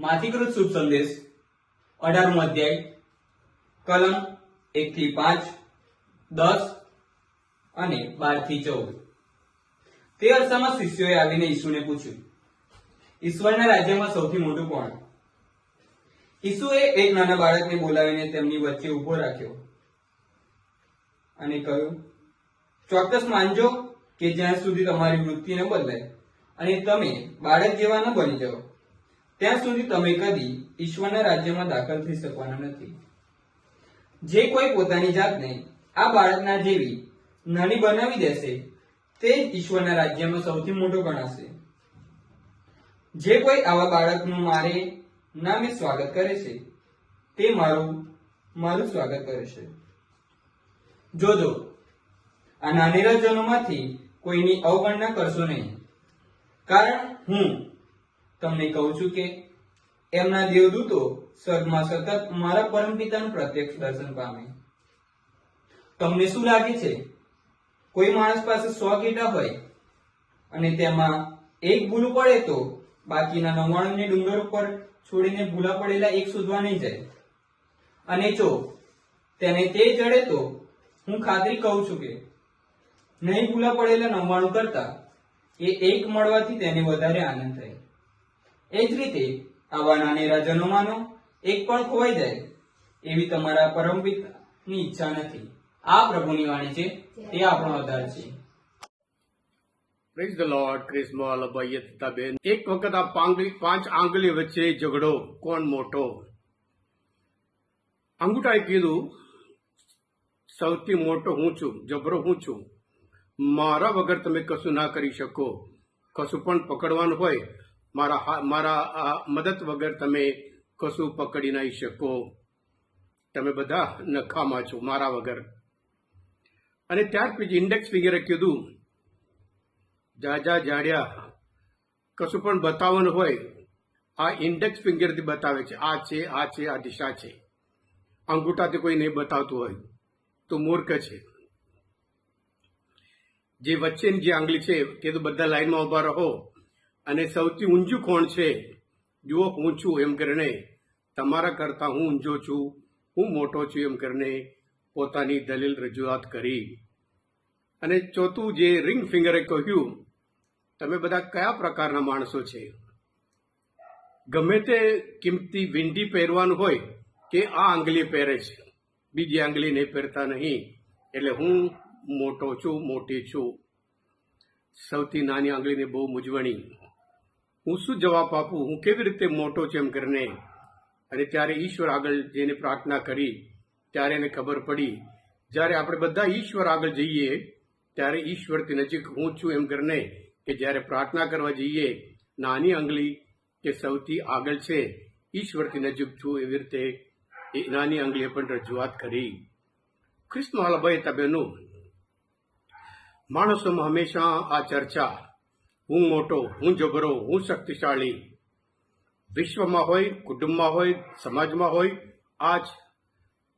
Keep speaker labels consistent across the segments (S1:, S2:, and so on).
S1: માથીકૃત શુભ સંદેશ. અઢારમો અધ્યાય. કલમ એક થી પાંચ, દસ અને બારથી ચૌદ. તે અરસામાં શિષ્યોએ આવીને ઈસુને પૂછ્યું, ઈશ્વરના રાજ્યમાં સૌથી મોટું કોણ? ઈસુએ એક નાના બાળકને બોલાવીને તેમની વચ્ચે ઊભો રાખ્યો અને કહ્યું, ચોક્કસ માનજો કે જ્યાં સુધી તમારી વૃત્તિ ન બદલાય અને તમે બાળક જેવા ન બની જાઓ. ત્યાં સુધી તમે કદી ઈશ્વરના રાજ્યમાં દાખલ થઈ શકવાના નથી. જે કોઈ પોતાની જાતને આ બાળકના જેવી નાની બનાવી દેશે, તે ઈશ્વરના રાજ્યમાં સૌથી મોટો ગણાશે. જે કોઈ આવા બાળકનું મારે નામે સ્વાગત કરે છે, તે મારું મારું સ્વાગત કરે છે. જોજો, આ નાની જનોમાંથી કોઈની અવગણના કરશો નહીં. કારણ હું તમને કહું છું કે એમના દેવદૂતો સ્વર્ગમાં સતત મારા પરમપિતાનું પ્રત્યક્ષ દર્શન પામે. તમને શું લાગે છે? કોઈ માણસ પાસે સો કીટા હોય અને તેમાં એક ભૂલું પડે તો બાકીના નવ્વાણું ડુંગર ઉપર છોડીને ભૂલા પડેલા એક શોધવા નહીં જાય. અને જો તેને તે જડે તો હું ખાતરી કહું છું કે નહીં ભૂલા પડેલા નવ્વાણું કરતા એ એક મળવાથી તેને વધારે આનંદ એ જ રીતે આવા નાની રાજનોમાંનો એક પણ ખોવાઈ જાય એવી તમારા પરમપિતાની ઈચ્છા નથી. આ પ્રભુની વાણી છે, તે આપણો આધાર છે.
S2: પ્રેઝ ધ લોર્ડ ક્રિસ્મોલ અભય તથા બેન એક વખત આ પાંગલી પાંચ આંગળી વચ્ચે ઝઘડો. કોણ મોટો? અંગૂઠાએ કીધું, સૌથી મોટો હું છું, જબરો હું છું. મારા વગર તમે કશું ના કરી શકો. કશું પણ પકડવાનું હોય મારા મારા આ મદદ વગર તમે કશું પકડી નહીં શકો. તમે બધા નખામાં છો મારા વગર. અને ત્યાર પછી ઇન્ડેક્સ ફિગરે કીધું, જાજા જાડ્યા, કશું પણ બતાવવાનું હોય, આ ઇન્ડેક્સ ફિંગરથી બતાવે છે. આ છે આ છે, આ દિશા છે. અંગૂઠાથી કોઈ નહીં બતાવતું હોય. તો મૂર્ખ છે. જે વચ્ચેની જે આંગળી છે, તે તો બધા લાઈનમાં ઊભા રહો. અને સૌથી ઊંચું કોણ છે? જુઓ હું છું એમ કરીને તમારા કરતાં હું ઊંચો છું, હું મોટો છું એમ કરીને પોતાની દલીલ રજૂઆત કરી. અને ચોથું જે રિંગ ફિંગરે કહ્યું, તમે બધા કયા પ્રકારના માણસો છે? ગમે તે કિંમતી વિંડી પહેરવાનું હોય કે આ આંગળી પહેરે છે. બીજી આંગલી નહીં પહેરતા નહીં, એટલે હું મોટો છું, મોટી છું. સૌથી નાની આંગળીને બહુ મૂંઝવણી. હું શું જવાબ આપું, હું કેવી રીતે મોટો છું એમ કરીને. અને ત્યારે ઈશ્વર આગળ જઈને પ્રાર્થના કરી, ત્યારે એને ખબર પડી. જ્યારે આપણે બધા ઈશ્વર આગળ જઈએ, ત્યારે ઈશ્વરથી નજીક હું છું એમ કરીને કે જ્યારે પ્રાર્થના કરવા જઈએ, નાની આંગળી કે સૌથી આગળ છે. ઈશ્વરથી નજીક છું એવી રીતે એ નાની આંગળીએ પણ રજૂઆત કરી. ખ્રિસ્તનો હાલભાઈ તબેનું માણસોમાં હંમેશા આ ચર્ચા હું મોટો, હું જબરો, હું શક્તિશાળી. વિશ્વમાં હોય, કુટુંબમાં હોય, સમાજમાં હોય આ જ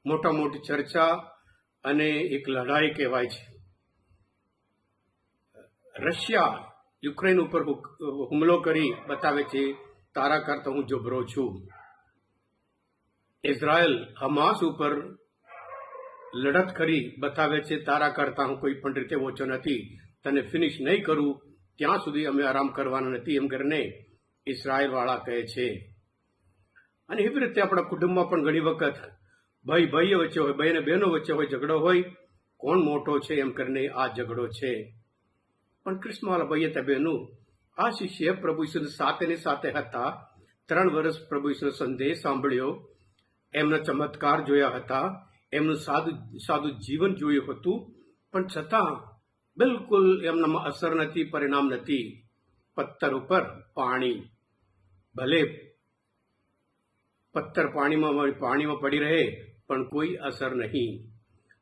S2: મોટા મોટી ચર્ચા અને એક લડાઈ કહેવાય છે. રશિયા યુક્રેન ઉપર હુમલો કરી બતાવે છે, તારા કરતા હું જબરો છું. ઇઝરાયલ હમાસ ઉપર લડત કરી બતાવે છે, તારા કરતા હું કોઈ પણ રીતે ઓછો નથી. તને ફિનિશ નહીં કરું ત્યાં સુધી અમે આરામ કરવાના નથી એમ કરીને ઇસરાયલવાળા કહે છે. અને એવી રીતે આપણા કુટુંબમાં પણ ઘણી વખત ભાઈ ભાઈઓ વચ્ચે હોય, ભાઈ અને બહેનો વચ્ચે હોય ઝઘડો હોય, કોણ મોટો છે એમ કરીને આ ઝઘડો છે. પણ કૃષ્ણવાલા ભાઈએ તબેનું આ શિષ્ય પ્રભુ ઈશ્વર સાથેની સાથે હતા, ત્રણ વર્ષ પ્રભુ ઈશ્વર સંદેશ સાંભળ્યો, એમના ચમત્કાર જોયા હતા, એમનું સાદું સાદું જીવન જોયું હતું, પણ છતાં બિલકુલ એમનામાં અસર નથી, પરિણામ નથી. પથ્થર ઉપર પાણી. ભલે પથ્થર પાણીમાં પાણીમાં પડી રહે, પણ કોઈ અસર નહીં.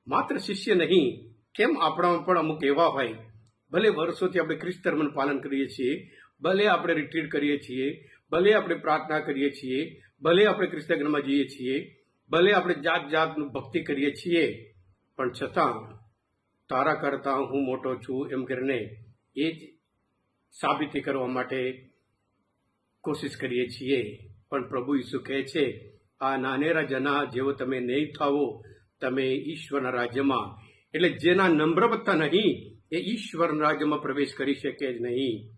S2: માત્ર શિષ્ય નહીં, કેમ આપણામાં પણ અમુક એવા હોય? ભલે વર્ષોથી આપણે ખ્રિસ્ત ધર્મનું પાલન કરીએ છીએ, ભલે આપણે રિટ્રીટ કરીએ છીએ, ભલે આપણે પ્રાર્થના કરીએ છીએ, ભલે આપણે ક્રિસ્તગ્નમાં જઈએ છીએ, ભલે આપણે જાત જાતનું ભક્તિ કરીએ છીએ, પણ છતાં તારા કરતાં હું મોટો છું એમ કરીને એ જ સાબિતી કરવા માટે કોશિશ કરીએ છીએ. પણ પ્રભુ ઈસુ કહે છે, આ નાનેરા જના જેવો તમે નહીં થાવો, તમે ઈશ્વરના રાજ્યમાં. એટલે જેના નમ્રતા નહીં, એ ઈશ્વરના રાજ્યમાં પ્રવેશ કરી શકે જ નહીં.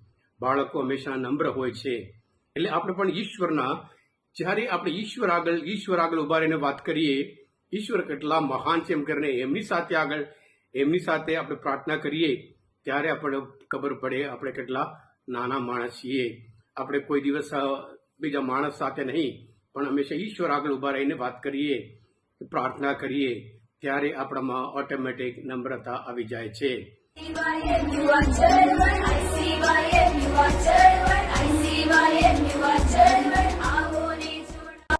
S2: બાળકો હંમેશા નમ્ર હોય છે. એટલે આપણે પણ ઈશ્વરના, જ્યારે આપણે ઈશ્વર આગળ ઈશ્વર આગળ ઊભા રહીને વાત કરીએ, ઈશ્વર કેટલા મહાન છે એમ કરીને એમની સાથે આગળ એમની સાથે આપણે પ્રાર્થના કરીએ, ત્યારે આપણે ખબર પડે આપણે કેટલા નાના માણસ છીએ. આપણે કોઈ દિવસ બીજા માણસ સાથે નહીં, પણ હંમેશા ઈશ્વર આગળ ઊભા રહીને વાત કરીએ, પ્રાર્થના કરીએ, ત્યારે આપણામાં ઓટોમેટિક નમ્રતા આવી જાય છે.
S3: I see why you are